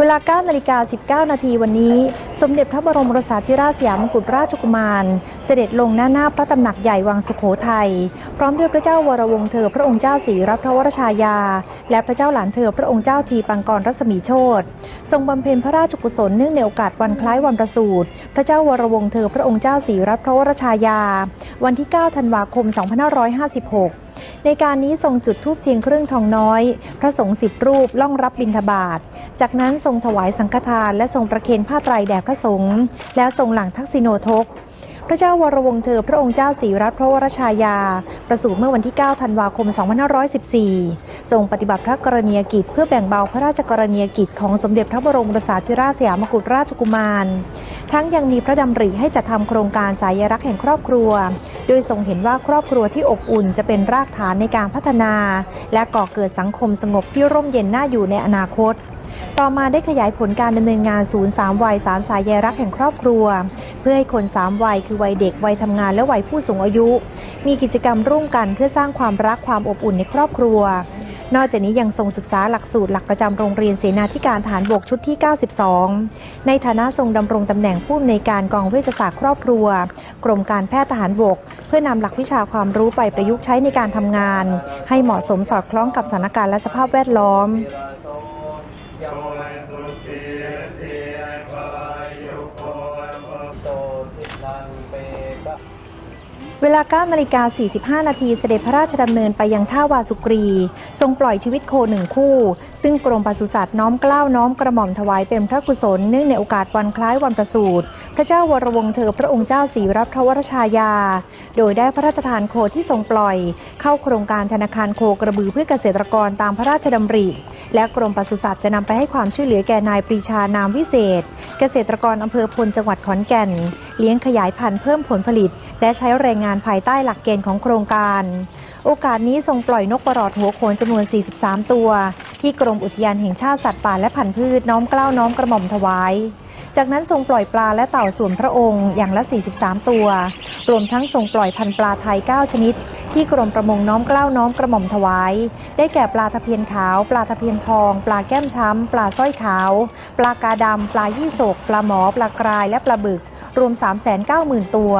เวลา9นาฬิกา19 นาทีวันนี้ สมเด็จพระบรมรสาธิราชสยามกุฎราชกุมาร เสด็จลงหน้าหน้าพระตำหนักใหญ่วังสุโขทัย พร้อมด้วยพระเจ้าวรวงศ์เธอพระองค์เจ้าศรีรัตนพระวรชายา และพระเจ้าหลานเธอพระองค์เจ้าทีปังกรรัศมีโชตทรงบำเพ็ญพระราชกุศลเนื่องในโอกาสวันคล้ายวันประสูติพระเจ้าวรวงศ์เธอพระองค์เจ้าศรีรัตนพระวรชายา วันที่ 9 ธันวาคม 2556ในการนี้ทรงจุดธูปเทียนเครื่องทองน้อย พระสงฆ์สิบรูปล่องรับบิณฑบาต จากนั้นทรงถวายสังฆทานและทรงประเคนผ้าไตรแด่พระสงฆ์แล้วทรงหลังทักษิโนทก พระเจ้าวรวงเธอพระองค์เจ้าศรีรัตนพระวรชายา ประสูติเมื่อวันที่ 9 ธันวาคม 2514 ทรงปฏิบัติพระกรณียกิจเพื่อแบ่งเบาพระราชกรณียกิจของสมเด็จพระบรมโอรสาธิราชสยามกุฎราชกุมาร ทั้งยังมีพระดำริให้จัดทำโครงการสายรักแห่งครอบครัว โดยทรงเห็นว่าครอบครัวที่อบอุ่นจะเป็นรากฐานในการพัฒนา และก่อเกิดสังคมสงบที่ร่มเย็นน่าอยู่ในอนาคต ต่อมาได้ขยายผลการดำเนินงานศูนย์สามวัยสารสายใยรักแห่งครอบครัว เพื่อให้คนสามวัยคือวัยเด็ก วัยทำงานและวัยผู้สูงอายุ มีกิจกรรมร่วมกันเพื่อสร้างความรักความอบอุ่นในครอบครัวนอกจากนี้ยังทรงศึกษาหลักสูตรหลักประจำโรงเรียนเสนาธิการฐานบกชุดที่ 92 ในฐานะทรงดำรงตำแหน่งผู้อำนวยการกองเวชศาสตร์ครอบครัว กรมการแพทย์ทหารบก เพื่อนำหลักวิชาความรู้ไปประยุกต์ใช้ในการทำงาน ให้เหมาะสมสอดคล้องกับสถานการณ์และสภาพแวดล้อม เวลา9นาฬิกา45 นาทีเสด็จพระราชดำเนินไปยังท่าวาสุกรี ทรงปล่อยชีวิตโคหนึ่งคู่ ซึ่งกรมปศุสัตว์น้อมเกล้าน้อมกระหม่อมถวายเป็นพระกุศลเนื่องในโอกาสวันคล้ายวันประสูติพระเจ้าวรวงเธอพระองค์เจ้าศรีรัตนพระวรชายา โดยได้พระราชทานโคที่ทรงปล่อย เข้าโครงการธนาคารโคกระบือเพื่อเกษตรกรตามพระราชดำริ และกรมปศุสัตว์จะนำไปให้ความช่วยเหลือแก่นายปรีชานามวิเศษ เกษตรกรอำเภอพลจังหวัดขอนแก่น เลี้ยงขยายพันธุ์เพิ่มผลผลิต และใช้แรงงานภายใต้หลักเกณฑ์ของโครงการ โอกาสนี้ทรงปล่อยนกประหลอดหัวโขนจำนวน 43 ตัว ที่กรมอุทยานแห่งชาติสัตว์ป่าและพันธุ์พืชน้อมเกล้าน้อมกระหม่อมถวายจากนั้นทรงปล่อยปลาและเต่าส่วนพระองค์อย่างละ 43 ตัว รวมทั้งทรงปล่อยพันธุ์ปลาไทย 9 ชนิด ที่กรมประมงน้อมเกล้าน้อมกระหม่อมถวาย ได้แก่ปลาตะเพียนขาว ปลาตะเพียนทอง ปลาแก้มช้ำ ปลาสร้อยขาว ปลากาดำ ปลายี่สก ปลาหมอ ปลากราย และปลาบึก รวม 390,000 ตัว